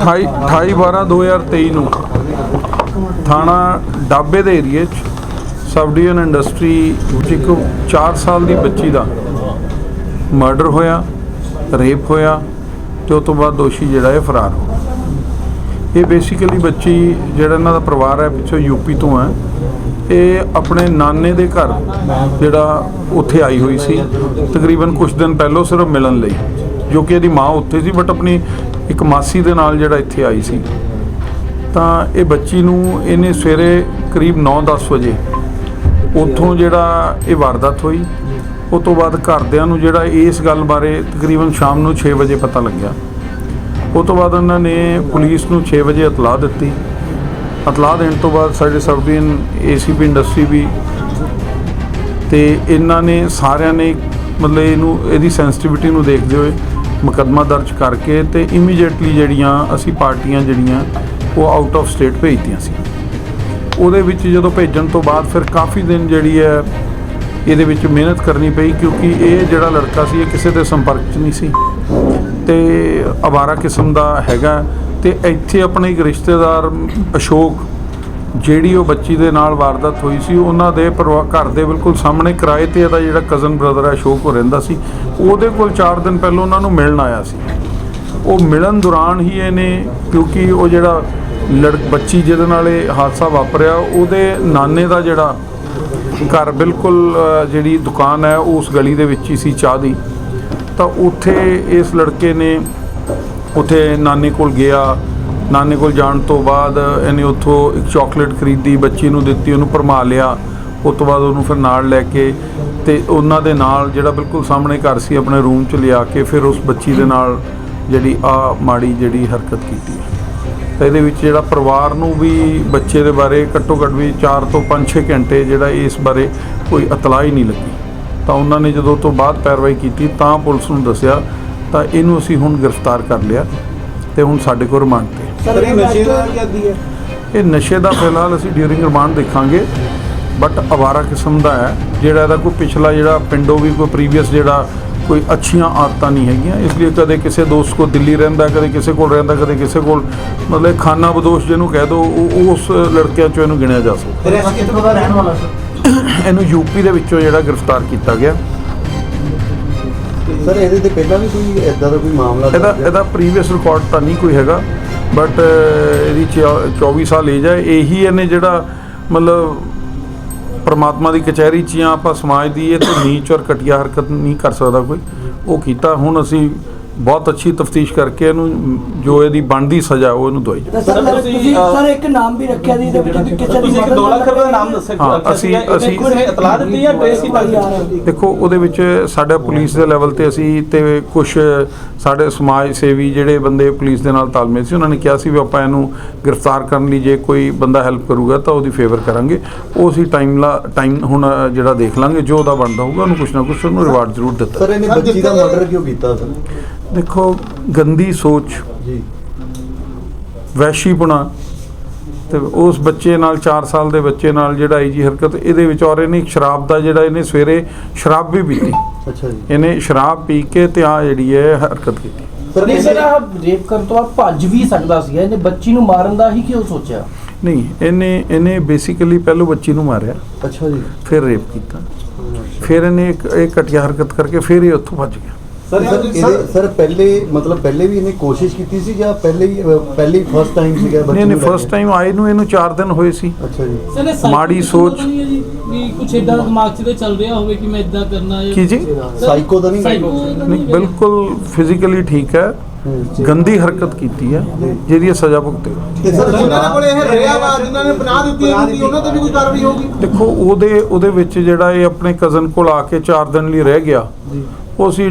28 28 12 2023 ਨੂੰ। ਥਾਣਾ ਡਾਬੇ ਦੇ ਏਰੀਏ 'ਚ ਸਬ ਡਿਵੀਜ਼ਨ ਇੰਡਸਟਰੀ ਵਿੱਚ ਇੱਕ 4 ਸਾਲ ਦੀ ਬੱਚੀ ਦਾ ਮਰਡਰ ਹੋਇਆ, ਰੇਪ ਹੋਇਆ ਤੇ ਉਸ ਤੋਂ ਬਾਅਦ ਦੋਸ਼ੀ ਜਿਹੜਾ ਹੈ ਫਰਾਰ ਹੋ ਇਹ ਬੇਸਿਕਲੀ ਬੱਚੀ ਜਿਹੜਾ ਇਹਨਾਂ ਦਾ ਪਰਿਵਾਰ ਹੈ, ਪਿੱਛੋਂ ਯੂਪੀ ਤੋਂ ਹੈ। ਇਹ ਆਪਣੇ ਨਾਨੇ ਦੇ ਘਰ ਜਿਹੜਾ ਉੱਥੇ ਆਈ ਹੋਈ ਸੀ। ਤਕਰੀਬਨ ਕੁਝ ਦਿਨ ਪਹਿਲਾਂ ਸਿਰਫ ਮਿਲਣ ਲਈ, ਜੋ ਕਿ ਇਹਦੀ ਮਾਂ ਉੱਥੇ ਸੀ ਬਟ ਆਪਣੀ ਇੱਕ ਮਾਸੀ ਦੇ ਨਾਲ ਜਿਹੜਾ ਇੱਥੇ ਆਈ ਸੀ। ਤਾਂ ਇਹ ਬੱਚੀ ਨੂੰ ਇਹਨੇ ਸਵੇਰੇ ਕਰੀਬ 9-10 ਵਜੇ ਉੱਥੋਂ ਜਿਹੜਾ ਇਹ ਵਾਰਦਾਤ ਹੋਈ। ਉਸ ਤੋਂ ਬਾਅਦ ਘਰਦਿਆਂ ਨੂੰ ਜਿਹੜਾ ਇਸ ਗੱਲ ਬਾਰੇ ਤਕਰੀਬਨ ਸ਼ਾਮ ਨੂੰ 6 ਵਜੇ ਪਤਾ ਲੱਗਿਆ। ਉਸ ਤੋਂ ਬਾਅਦ ਉਹਨਾਂ ਨੇ ਪੁਲਿਸ ਨੂੰ 6 ਵਜੇ ਇਤਲਾਹ ਦਿੱਤੀ। ਇਤਲਾਹ ਦੇਣ ਤੋਂ ਬਾਅਦ ਸਾਡੇ ਸਬ ਡਿਵੀਜ਼ਨ ਏਸੀਪੀ ਇੰਡਸਟਰੀ ਵੀ ਤੇ ਇਹਨਾਂ ਨੇ ਸਾਰਿਆਂ ਨੇ ਮਤਲਬ ਇਹਨੂੰ ਇਹਦੀ ਸੈਂਸਿਟੀਵਿਟੀ ਨੂੰ ਦੇਖਦੇ ਹੋਏ ਮੁਕੱਦਮਾ ਦਰਜ ਕਰਕੇ ਤੇ ਇਮੀਡੀਏਟਲੀ ਜਿਹੜੀਆਂ ਅਸੀਂ ਪਾਰਟੀਆਂ ਜਿਹੜੀਆਂ, ਉਹ ਆਊਟ ਆਫ ਸਟੇਟ ਭੇਜਤੀਆਂ ਸੀ। ਉਹਦੇ ਵਿੱਚ ਜਦੋਂ ਭੇਜਣ ਤੋਂ ਬਾਅਦ ਫਿਰ ਕਾਫੀ ਦਿਨ ਜਿਹੜੀ ਹੈ, ਇਹਦੇ ਵਿੱਚ ਮਿਹਨਤ ਕਰਨੀ ਪਈ ਕਿਉਂਕਿ ਇਹ ਜਿਹੜਾ ਲੜਕਾ ਸੀ, ਇਹ ਕਿਸੇ ਦੇ ਸੰਪਰਕ 'ਚ ਨਹੀਂ ਸੀ। ਤੇ ਅਵਾਰਾ ਕਿਸਮ ਦਾ ਹੈਗਾ। ਤੇ ਇੱਥੇ ਆਪਣੇ ਇੱਕ ਰਿਸ਼ਤੇਦਾਰ ਅਸ਼ੋਕ ਜਿਹੜੀ ਉਹ ਬੱਚੀ ਦੇ ਨਾਲ ਵਾਰਦਾਤ ਹੋਈ ਸੀ, ਉਹਨਾਂ ਦੇ ਪਰਿਵਾ- ਘਰ ਦੇ ਬਿਲਕੁਲ ਸਾਹਮਣੇ ਕਿਰਾਏ ਤੇ ਇਹਦਾ ਜਿਹੜਾ ਕਜ਼ਨ ਬ੍ਰਦਰ ਹੈ, ਅਸ਼ੋਕ, ਉਹ ਰਹਿੰਦਾ ਸੀ। ਉਹਦੇ ਕੋਲ 4 ਦਿਨ ਪਹਿਲਾਂ ਉਹਨਾਂ ਨੂੰ ਮਿਲਣ ਆਇਆ ਸੀ। ਉਹ ਮਿਲਣ ਦੌਰਾਨ ਹੀ ਇਹਨੇ, ਕਿਉਂਕਿ ਉਹ ਜਿਹੜਾ ਲੜ, ਬੱਚੀ ਜਿਹਦੇ ਨਾਲ ਇਹ ਹਾਦਸਾ ਵਾਪਰਿਆ, ਉਹਦੇ ਨਾਨੇ ਦਾ ਜਿਹੜਾ ਘਰ ਬਿਲਕੁਲ ਜਿਹੜੀ ਦੁਕਾਨ ਹੈ, ਉਹ ਉਸ ਗਲੀ ਦੇ ਵਿੱਚ ਹੀ ਸੀ, ਚਾਹ ਦੀ। ਤਾਂ ਉੱਥੇ ਇਸ ਲੜਕੇ ਨੇ, ਉੱਥੇ ਨਾਨੇ ਕੋਲ ਗਿਆ। ਨਾਨੇ ਕੋਲ ਜਾਣ ਤੋਂ ਬਾਅਦ ਇਹਨੇ ਉੱਥੋਂ ਇੱਕ ਚਾਕਲੇਟ ਖਰੀਦੀ, ਬੱਚੀ ਨੂੰ ਦਿੱਤੀ, ਉਹਨੂੰ ਭਰਮਾ ਲਿਆ। ਉਸ ਤੋਂ ਬਾਅਦ ਉਹਨੂੰ ਫਿਰ ਨਾਲ ਲੈ ਕੇ ਤੇ ਉਹਨਾਂ ਦੇ ਨਾਲ ਜਿਹੜਾ ਬਿਲਕੁਲ ਸਾਹਮਣੇ ਘਰ ਸੀ, ਆਪਣੇ ਰੂਮ 'ਚ ਲਿਆ ਕੇ ਫਿਰ ਉਸ ਬੱਚੀ ਦੇ ਨਾਲ ਜਿਹੜੀ ਆ ਮਾੜੀ ਜਿਹੜੀ ਹਰਕਤ ਕੀਤੀ। ਤਾਂ ਇਹਦੇ ਵਿੱਚ ਜਿਹੜਾ ਪਰਿਵਾਰ ਨੂੰ ਵੀ ਬੱਚੇ ਦੇ ਬਾਰੇ ਘੱਟੋ ਘੱਟ ਵੀ 4 ਤੋਂ 5-6 ਘੰਟੇ ਜਿਹੜਾ ਇਸ ਬਾਰੇ ਕੋਈ ਇਤਲਾਹ ਹੀ ਨਹੀਂ ਲੱਗੀ। ਤਾਂ ਉਹਨਾਂ ਨੇ ਜਦੋਂ ਤੋਂ ਬਾਅਦ ਪੈਰਵਾਈ ਕੀਤੀ, ਤਾਂ ਪੁਲਿਸ ਨੂੰ ਦੱਸਿਆ, ਤਾਂ ਇਹਨੂੰ ਅਸੀਂ ਹੁਣ ਗ੍ਰਿਫਤਾਰ ਕਰ ਲਿਆ ਤੇ ਹੁਣ ਸਾਡੇ ਕੋਲ ਰਿਮਾਂਡ ਤੇ ਸਰ ਇਹ ਨਸ਼ੇ ਦਾ ਆਦੀ ਹੈ। ਇਹ ਨਸ਼ੇ ਦਾ ਫਿਲਹਾਲ ਅਸੀਂ ਡਿਊਰਿੰਗ ਰਿਮਾਂਡ ਦੇਖਾਂਗੇ ਬਟ ਅਵਾਰਾ ਕਿਸਮ ਦਾ ਹੈ ਜਿਹੜਾ ਇਹਦਾ ਕੋਈ ਪਿਛਲਾ ਜਿਹੜਾ ਪਿੰਡੋਂ ਵੀ ਕੋਈ ਪ੍ਰੀਵੀਅਸ ਜਿਹੜਾ ਕੋਈ ਅੱਛੀਆਂ ਆਦਤਾਂ ਨਹੀਂ ਹੈਗੀਆਂ ਇਸ ਲਈ ਕਦੇ ਕਿਸੇ ਦੋਸਤ ਕੋ ਦਿੱਲੀ ਰਹਿੰਦਾ ਕਦੇ ਕਿਸੇ ਕੋਲ ਰਹਿੰਦਾ ਕਦੇ ਕਿਸੇ ਕੋਲ ਮਤਲਬ ਖਾਨਾ ਬਦੋਸ਼ ਜਿਹਨੂੰ ਕਹਿ ਦੋ ਉਹ ਉਸ ਲੜਕਿਆਂ ਚੋਂ ਇਹਨੂੰ ਗਿਣਿਆ ਜਾ ਸਕਦਾ। ਕਿੱਥੋਂ ਦਾ ਰਹਿਣ ਵਾਲਾ ਸਰ? ਇਹਨੂੰ ਯੂਪੀ ਦੇ ਵਿੱਚੋਂ ਜਿਹੜਾ ਗ੍ਰਿਫਤਾਰ ਕੀਤਾ ਗਿਆ। ਸਰ ਇਹਦੇ ਤੇ ਪਹਿਲਾਂ ਵੀ ਕੋਈ ਇਦਾਂ ਦਾ ਕੋਈ ਮਾਮਲਾ ਇਹਦਾ? ਇਹਦਾ ਪ੍ਰੀਵੀਅਸ ਰਿਕਾਰਡ ਤਾਂ ਨਹੀਂ ਕੋਈ ਹੈਗਾ। ਬਟ ਇਹਦੀ ਚੌ- 24 ਸਾਲ ਏਜ ਹੈ। ਇਹੀ ਇਹਨੇ ਜਿਹੜਾ ਮਤਲਬ ਪਰਮਾਤਮਾ ਦੀ ਕਚਹਿਰੀ 'ਚ ਜਾਂ ਆਪਾਂ ਸਮਾਜ ਦੀ ਇਹ ਤੇ ਨੀਚ ਔਰ ਘਟੀਆ ਹਰਕਤ ਨਹੀਂ ਕਰ ਸਕਦਾ ਕੋਈ। ਉਹ ਕੀਤਾ। ਹੁਣ ਅਸੀਂ ਬਹੁਤ ਅੱਛੀ ਤਫਤੀਸ਼ ਕਰਕੇ ਇਹਨੂੰ ਜੋ ਇਹਦੀ ਬਣਦੀ ਸਜ਼ਾ ਉਹ ਇਹਨੂੰ ਦਵਾਈ ਜਾਵੇ। ਸਰ ਸਰ, ਤੁਸੀਂ ਇੱਕ ਨਾਮ ਵੀ ਰੱਖਿਆ ਜੀ ਇਹਦੇ ਵਿੱਚ ਕਿਸੇ ਦੀ ਤੁਸੀਂ ਇੱਕ 2 ਲੱਖ ਰੁਪਏ ਦਾ ਨਾਮ ਦੱਸਿਆ ਹਾਂ, ਅਸੀਂ-। ਅਸੀਂ- ਇਤਲਾਹ ਦਿੱਤੀ ਜਾਂ ਟ੍ਰੇਸ ਕੀਤਾ? ਦੇਖੋ ਉਹਦੇ ਵਿੱਚ ਸਾਡਾ ਪੁਲਿਸ ਦੇ ਲੈਵਲ ਤੇ ਅਸੀਂ ਤੇ ਕੁਝ ਸਾਡੇ ਸਮਾਜ ਸੇਵੀ ਜਿਹੜੇ ਬੰਦੇ ਪੁਲਿਸ ਦੇ ਨਾਲ ਤਾਲਮੇਲ ਸੀ ਉਹਨਾਂ ਨੇ ਕਿਹਾ ਸੀ ਵੀ ਆਪਾਂ ਇਹਨੂੰ ਗ੍ਰਿਫਤਾਰ ਕਰਨ ਲਈ ਜੇ ਕੋਈ ਬੰਦਾ ਹੈਲਪ ਕਰੂਗਾ ਤਾਂ ਉਹਦੀ ਫੇਵਰ ਕਰਾਂਗੇ ਉਹ ਅਸੀਂ ਟਾਈਮ ਲਾ ਟਾਈਮ ਹੁਣ ਜਿਹੜਾ ਦੇਖ ਲਾਂਗੇ ਜੋ ਉਹਦਾ ਬਣਦਾ ਹੋਊਗਾ ਉਹਨੂੰ ਕੁਛ ਨਾ ਕੁਛ ਉਹਨੂੰ ਰਿਵਾਰਡ ਜ਼ਰੂਰ ਦਿੱਤਾ ਸਰ ਇਹਨੇ ਸਰ, ਬੱਚੀ ਦਾ ਜਿੱਥੇ- ਮਰਡਰ ਕਿਉਂ ਕੀਤਾ ਸਰ ਦੇਖੋ ਗੰਦੀ ਸੋਚ ਜੀ। ਵੈਸ਼ੀਪੁਣਾ ਤੇ ਉਸ ਬੱਚੇ ਨਾਲ 4 ਸਾਲ ਦੇ ਬੱਚੇ ਨਾਲ ਜਿਹੜਾ ਇਹ ਜੀ ਹਰਕਤ ਇਹਦੇ ਵਿੱਚ ਔਰ ਇਹਨੇ ਸ਼ਰਾਬ ਦਾ ਜਿਹੜਾ ਇਹਨੇ ਸਵੇਰੇ ਸ਼ਰਾਬ ਵੀ ਪੀਤੀ। ਅੱਛਾ ਜੀ। ਇਹਨੇ ਸ਼ਰਾਬ ਪੀ ਕੇ ਤੇ ਆ ਜਿਹੜੀ ਹੈ ਹਰਕਤ ਕੀਤੀ। ਸਰ ਨਹੀਂ ਸਰ ਆਹ ਰੇਪ ਕਰਨ ਤੋਂ ਬਾਅਦ ਭੱਜ ਵੀ ਸਕਦਾ ਸੀ। ਇਹਨੇ ਬੱਚੀ ਨੂੰ ਮਾਰਨ ਦਾ ਹੀ ਕਿਉਂ ਸੋਚਿਆ? ਨਹੀਂ ਇਹਨੇ ਇਹਨੇ ਬੇਸਿਕਲੀ ਪਹਿਲੋਂ ਬੱਚੀ ਨੂੰ ਮਾਰਿਆ। ਅੱਛਾ ਜੀ। ਫਿਰ ਰੇਪ ਕੀਤਾ। ਫਿਰ ਇਹਨੇ ਇੱਕ ਇਹ ਘਟੀਆ ਹਰਕਤ ਕਰਕੇ ਫਿਰ ਇਹ ਉੱਥੋਂ ਭੱਜ ਗਿਆ। ਸਰ ਇਹਦੇ ਸਰ ਪਹਿਲੇ ਮਤਲਬ ਪਹਿਲੇ ਵੀ ਇਹਨੇ ਕੋਸ਼ਿਸ਼ ਕੀਤੀ ਸੀ ਜਾਂ ਪਹਿਲੇ ਹੀ ਪਹਿਲੇ ਹੀ ਫਸਟ ਟਾਈਮ ਸੀਗਾ ਬੱਚੀ ਨਹੀਂ ਨਹੀਂ ਫਸਟ? ਟਾਈਮ ਆਏ ਨੂੰ ਇਹਨੂੰ 4 ਦਿਨ ਹੋਏ ਸੀ। ਅੱਛਾ ਜੀ। ਮਾੜੀ ਸੋਚ। ਤਾਂ ਨਹੀਂ ਹੈ ਜੀ? ਵੀ ਕੁਛ ਇਦਾਂ ਦਿਮਾਗ 'ਚ ਤੇ ਚੱਲ ਰਿਹਾ ਹੋਵੇ ਕਿ ਮੈਂ ਇਦਾਂ ਕਰਨਾ ਹੈ ਕੀ ਜੀ? ਸਾਈਕੋ ਦਾ ਨਹੀਂ ਨਹੀਂ ਬਿਲਕੁਲ ਫਿਜ਼ੀਕਲੀ ਠੀਕ ਹੈ। ਹੂੰ। ਗੰਦੀ ਹਰਕਤ ਕੀਤੀ ਹੈ ਜਿਹਦੀ ਸਜ਼ਾ ਭੁਗਤੇ ਤੇ ਸਰ ਜਿਨ੍ਹਾਂ ਦੇ ਕੋਲੇ ਇਹ ਰਿਹਾ ਵਾ ਜਿਨ੍ਹਾਂ ਨੇ ਬਣਾ ਦਿੱਤੀ ਹੁੰਦੀ ਉਹਨਾਂ ਤੇ ਵੀ ਕੋਈ ਕਾਰਵਾਈ ਹੋਊਗੀ? ਦੇਖੋ ਉਹਦੇ ਉਹਦੇ ਵਿੱਚ ਜਿਹੜਾ ਇਹ ਆਪਣੇ ਕਜ਼ਨ ਕੋਲ ਆ ਕੇ 4 ਦਿਨ ਲਈ ਰਹਿ ਗਿਆ ਉਹ ਅਸੀਂ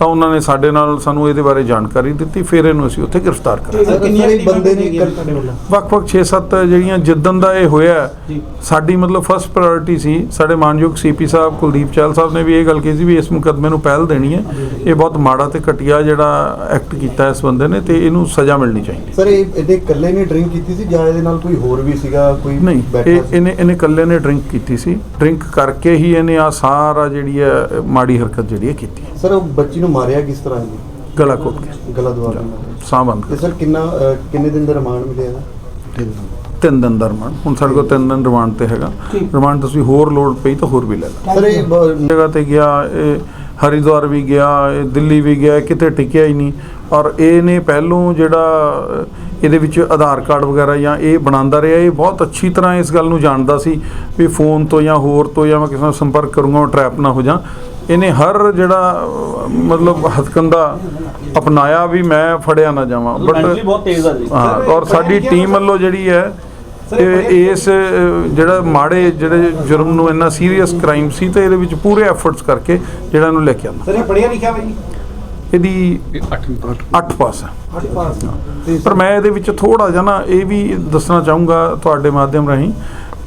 ਤਾਂ ਉਹਨਾਂ ਨੇ ਸਾਡੇ ਨਾਲ ਸਾਨੂੰ ਇਹਦੇ ਬਾਰੇ ਜਾਣਕਾਰੀ ਦਿੱਤੀ ਫਿਰ ਇਹਨੂੰ ਅਸੀਂ ਉੱਥੇ ਗ੍ਰਿਫਤਾਰ ਕਰ ਸਰ ਸਾਰੇ ਬੰਦੇ ਨੇ ਕੱਲ- ਵੱਖ-ਵੱਖ 6-7 ਜਿਹੜੀਆਂ ਜਿੱਦਣ ਦਾ ਇਹ ਹੋਇਆ ਸਾਡੀ ਮਤਲਬ ਫਸਟ ਪ੍ਰਾਇੋਰਟੀ ਸੀ ਸਾਡੇ ਮਾਨਯੋਗ ਸੀਪੀ ਸਾਹਿਬ ਕੁਲਦੀਪ ਚਾਲ ਸਾਹਿਬ ਨੇ ਵੀ ਇਹ ਗੱਲ ਕਹੀ ਸੀ ਵੀ ਇਸ ਮੁਕੱਦਮੇ ਨੂੰ ਪਹਿਲ ਦੇਣੀ ਹੈ। ਇਹ ਬਹੁਤ ਮਾੜਾ ਤੇ ਘਟੀਆ ਜਿਹੜਾ ਐਕਟ ਕੀਤਾ ਇਸ ਬੰਦੇ ਨੇ ਤੇ ਇਹਨੂੰ ਸਜ਼ਾ ਮਿਲਣੀ ਚਾਹੀਦੀ। ਸਰ ਇਹ ਇਹਦੇ ਇਕੱਲੇ ਨੇ ਡਰਿੰਕ ਕੀਤੀ ਸੀ ਜਾਂ ਇਹਦੇ ਨਾਲ ਕੋਈ ਹੋਰ ਵੀ ਸੀਗਾ ਕੋਈ ਨਹੀਂ? ਇਹਨੇ ਇਹਨੇ ਇਕੱਲੇ ਨੇ ਡਰਿੰਕ ਕੀਤੀ ਸੀ। ਡਰਿੰਕ ਕਰਕੇ ਹੀ ਇਹਨੇ ਆ ਸਾਰਾ ਜਿਹੜੀ ਹੈ ਮਾੜੀ ਹਰਕਤ ਜਿਹੜੀ ਹੈ ਕੀਤੀ। ਸਰ ਉਹ ਬੱਚੀ ਨੂੰ ਮਾਰਿਆ ਕਿਸ ਤਰ੍ਹਾਂ ਜੀ? ਗਲਾ ਘੋਟ ਕੇ। ਗਲਾ ਦਵਾ। ਸਾਹ ਬੰਦ ਤੇ ਸਰ ਕਿੰਨਾ ਅਹ, ਕਿੰਨੇ ਦਿਨ ਦਾ ਰਿਮਾਂਡ ਮਿਲਿਆ ਇਹਦਾ? ਤਿੰਨ ਦਿਨ। ਦਾ ਰਿਮਾਂਡ। ਹੁਣ ਸਾਡੇ ਕੋਲ ਤਿੰਨ ਦਿਨ ਰਿਮਾਂਡ ਤੇ ਹੈਗਾ। ਰਿਮਾਂਡ ਤੁਸੀਂ ਹੋਰ ਲੋਡ ਪਈ ਤਾਂ ਹੋਰ ਵੀ ਲੈ ਲਓ। ਸਰ ਇਹ ਬ- ਜਗ੍ਹਾ ਤੇ ਗਿਆ ਇਹ ਹਰਿਦੁਆਰ ਵੀ ਗਿਆ ਇਹ ਦਿੱਲੀ ਵੀ ਗਿਆ ਕਿਤੇ ਟਿਕਿਆ ਹੀ ਨਹੀਂ। ਔਰ ਇਹਨੇ ਪਹਿਲੋਂ ਜਿਹੜਾ ਇਹਦੇ ਵਿੱਚ ਆਧਾਰ ਕਾਰਡ ਵਗੈਰਾ ਜਾਂ ਇਹ ਬਣਾਉਂਦਾ ਰਿਹਾ ਇਹ ਬਹੁਤ ਅੱਛੀ ਤਰ੍ਹਾਂ ਇਸ ਗੱਲ ਨੂੰ ਜਾਣਦਾ ਸੀ ਵੀ ਫੋਨ ਤੋਂ ਜਾਂ ਹੋਰ ਤੋਂ ਜਾਂ ਮੈਂ ਕਿਸੇ ਨਾਲ ਸੰਪਰਕ ਕਰੂੰਗਾ ਮੈਂ ਟਰੈਪ ਨਾ ਹੋ ਜਾ। ਇਹਨੇ ਹਰ ਜਿਹੜਾ ਮਤਲਬ ਹਥਕੰਦਾ ਅਪਣਾਇਆ ਵੀ ਮੈਂ ਫੜਿਆ ਨਾ ਜਾਵਾਂ। ਬਟ ਬਹੁਤ ਤੇਜ਼ ਆ ਜੀ। ਹਾਂ ਔਰ ਸਾਡੀ ਟੀਮ ਵੱਲੋਂ ਜਿਹੜੀ ਹੈ ਇਹ ਇਸ ਜਿਹੜਾ ਮਾੜੇ ਜਿਹੜੇ ਜੁਰਮ ਨੂੰ ਇੰਨਾ ਸੀਰੀਅਸ ਕ੍ਰਾਈਮ ਸੀ ਤੇ ਇਹਦੇ ਵਿੱਚ ਪੂਰੇ ਐਫਰਟਸ ਕਰਕੇ ਜਿਹੜਾ ਇਹਨੂੰ ਲੈ ਕੇ ਆਂਦਾ। ਸਰ ਇਹ ਪੜਿਆ ਲਿਖਿਆ ਬਈ ਇਹਦੀ 8 ਪਾਸ। ਹੈ ਅੱਠ ਪਾਸ ਤੇ ਪਰ ਮੈਂ ਇਹਦੇ ਵਿੱਚ ਥੋੜਾ ਜਿਹਾ ਨਾ ਇਹ ਵੀ ਦੱਸਣਾ ਚਾਹੂੰਗਾ ਤੁਹਾਡੇ ਮਾਧਿਅਮ ਰਾਹੀਂ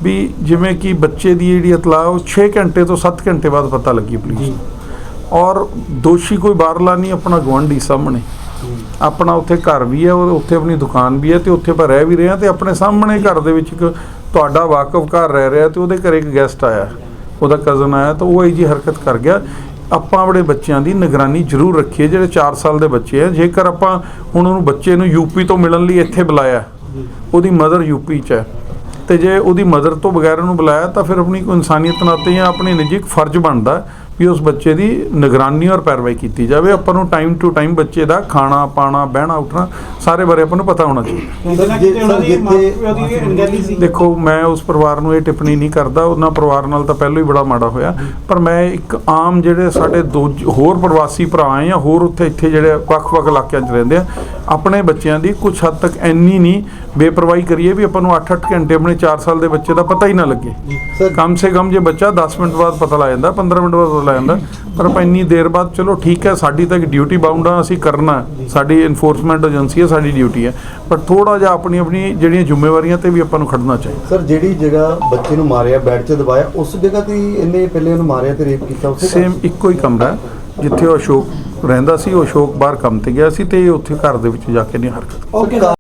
ਵੀ ਜਿਵੇਂ ਕਿ ਬੱਚੇ ਦੀ ਜਿਹੜੀ ਇਤਲਾਹ ਉਹ 6 ਘੰਟੇ ਤੋਂ 7 ਘੰਟੇ ਬਾਅਦ ਪਤਾ ਲੱਗੀ ਪੁਲਿਸ ਨੂੰ। ਔਰ ਦੋਸ਼ੀ ਕੋਈ ਬਾਹਰਲਾ ਨਹੀਂ ਆਪਣਾ ਗਵਾਂਢੀ ਸਾਹਮਣੇ। ਆਪਣਾ ਉੱਥੇ ਘਰ ਵੀ ਹੈ ਔਰ ਉੱਥੇ ਆਪਣੀ ਦੁਕਾਨ ਵੀ ਹੈ ਤੇ ਉੱਥੇ ਆਪਾਂ ਰਹਿ ਵੀ ਰਹੇ ਹਾਂ ਤੇ ਆਪਣੇ ਸਾਹਮਣੇ ਘਰ ਦੇ ਵਿੱਚ ਇੱਕ ਤੁਹਾਡਾ ਵਾਕਫ ਘਰ ਰਹਿ ਰਿਹਾ ਤੇ ਉਹਦੇ ਘਰੇ ਇੱਕ ਗੈਸਟ ਆਇਆ। ਉਹਦਾ ਕਜ਼ਨ ਆਇਆ ਤਾਂ ਉਹ ਇਹ ਜੀ ਹਰਕਤ ਕਰ ਗਿਆ। ਆਪਾਂ ਆਪਣੇ ਬੱਚਿਆਂ ਦੀ ਨਿਗਰਾਨੀ ਜ਼ਰੂਰ ਰੱਖੀਏ ਜਿਹੜੇ 4 ਸਾਲ ਦੇ ਬੱਚੇ ਆ। ਜੇਕਰ ਆਪਾਂ ਹੁਣ ਉਹਨੂੰ ਬੱਚੇ ਨੂੰ ਯੂਪੀ ਤੋਂ ਮਿਲਣ ਲਈ ਇੱਥੇ ਬੁਲਾਇਆ ਉਹਦੀ ਮਦਰ ਯੂਪੀ 'ਚ ਹੈ। ਤੇ ਜੇ ਉਹਦੀ ਮਦਦ ਤੋਂ ਬਗੈਰ ਉਹਨੂੰ ਬੁਲਾਇਆ ਤਾਂ ਫਿਰ ਆਪਣੀ ਕੋਈ ਇਨਸਾਨੀਅਤ ਨਾਤੇ ਜਾਂ ਆਪਣੇ ਨਿੱਜੀ ਇੱਕ ਫਰਜ਼ ਬਣਦਾ ਵੀ ਉਸ ਬੱਚੇ ਦੀ ਨਿਗਰਾਨੀ ਔਰ ਪੈਰਵਾਈ ਕੀਤੀ ਜਾਵੇ। ਆਪਾਂ ਨੂੰ ਟਾਈਮ ਟੂ ਟਾਈਮ ਬੱਚੇ ਦਾ ਖਾਣਾ ਪਾਣਾ ਬਹਿਣਾ ਉੱਠਣਾ ਸਾਰੇ ਬਾਰੇ ਆਪਾਂ ਨੂੰ ਪਤਾ ਹੋਣਾ ਚਾਹੀਦਾ। ਦੇਖੋ ਮੈਂ ਉਸ ਪਰਿਵਾਰ ਨੂੰ ਇਹ ਟਿੱਪਣੀ ਨਹੀਂ ਕਰਦਾ। ਉਹਨਾਂ ਪਰਿਵਾਰ ਨਾਲ ਤਾਂ ਪਹਿਲਾਂ ਹੀ ਬੜਾ ਮਾੜਾ ਹੋਇਆ। ਪਰ ਮੈਂ ਇੱਕ ਆਮ ਜਿਹੜੇ ਸਾਡੇ ਦੋ ਹੋਰ ਪ੍ਰਵਾਸੀ ਭਰਾ ਆ ਜਾਂ ਹੋਰ ਉੱਥੇ ਇੱਥੇ ਜਿਹੜੇ ਵੱਖ-ਵੱਖ ਇਲਾਕਿਆਂ 'ਚ ਰਹਿੰਦੇ ਆ ਆਪਣੇ ਬੱਚਿਆਂ ਦੀ ਕੁਝ ਹੱਦ ਤੱਕ ਇੰਨੀ ਨਹੀਂ ਬੇਪਰਵਾਹੀ ਕਰੀਏ ਵੀ ਆਪਾਂ ਨੂੰ 8-8 ਘੰਟੇ ਆਪਣੇ 4 ਸਾਲ ਦੇ ਬੱਚੇ ਦਾ ਪਤਾ ਹੀ ਨਾ ਲੱਗੇ। ਕਮ ਸੇ ਕਮ ਜੇ ਬੱਚਾ 10 ਮਿੰਟ ਬਾਅਦ ਪਤਾ ਲੱਗ ਜਾਂਦਾ 15 ਮਿੰਟ ਬਾਅਦ ਲੱਗ ਜਾਂਦਾ। ਪਰ ਆਪਾਂ ਇੰਨੀ ਦੇਰ ਬਾਅਦ ਚਲੋ ਠੀਕ ਹੈ ਸਾਡੀ ਤਾਂ ਇੱਕ ਡਿਊਟੀ ਬਾਉਂਡ ਆ ਅਸੀਂ ਕਰਨਾ। ਸਾਡੀ ਇਨਫੋਰਸਮੈਂਟ ਏਜੰਸੀ ਹੈ ਸਾਡੀ ਡਿਊਟੀ ਹੈ। ਪਰ ਥੋੜਾ ਜਿਹਾ ਆਪਣੀ ਆਪਣੀ ਜਿਹੜੀਆਂ ਜ਼ਿੰਮੇਵਾਰੀਆਂ ਤੇ ਵੀ ਆਪਾਂ ਨੂੰ ਖੜਨਾ ਚਾਹੀਦਾ। ਸਰ ਜਿਹੜੀ ਜਗ੍ਹਾ ਬੱਚੇ ਨੂੰ ਮਾਰਿਆ ਬੈੱਡ 'ਚ ਦਬਾਇਆ ਉਸ ਜਗ੍ਹਾ ਤੇ ਇਹਨੇ ਪਹਿਲੇ ਉਹਨੂੰ ਮਾਰਿਆ ਤੇ ਰੇਪ ਕੀਤਾ ਉਸੇ? ਸੇਮ ਇੱਕੋ ਹੀ ਕਮਰਾ ਜਿੱਥੇ ਉਹ ਅਸ਼ੋਕ ਰਹਿੰਦਾ ਸੀ ਉਹ ਅਸ਼ੋਕ ਬਾਹਰ ਕੰਮ ਤੇ ਗਿਆ ਸੀ ਤੇ ਇਹ ਉੱਥੇ ਘਰ ਦੇ ਵਿੱਚ ਜਾ ਕੇ ਨਹੀਂ ਹਰਕਤ ਓਕੇ